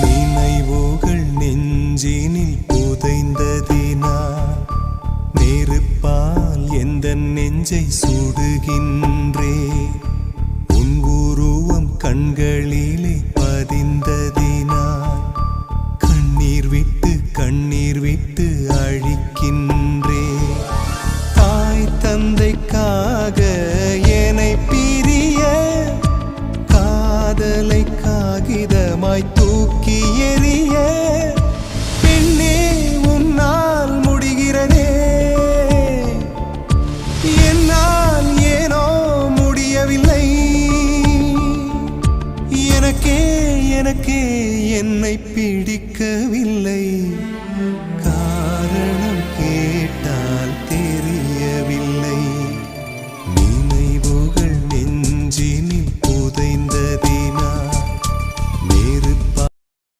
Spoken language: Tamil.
நினைவுகள் நெஞ்சினில் புதைந்ததினா நெருப்பால் எந்த நெஞ்சை சுடுகின்றே. உன் உருவம் கண்களிலே பதிந்ததினா கண்ணீர் விட்டு கண்ணீர் விட்டு அழிக்கின்றே. தாய் தந்தைக்காக என்னை பிரிய. காதலை காகிதமாய் தூக்கி எறிய. பெண்ணே உன்னால் முடிகிறதே. என்னால் ஏனோ முடியவில்லை. எனக்கே எனக்கே என்னை பிடிக்கவில்லை. காரணம் கேட்டால் தெரியும்.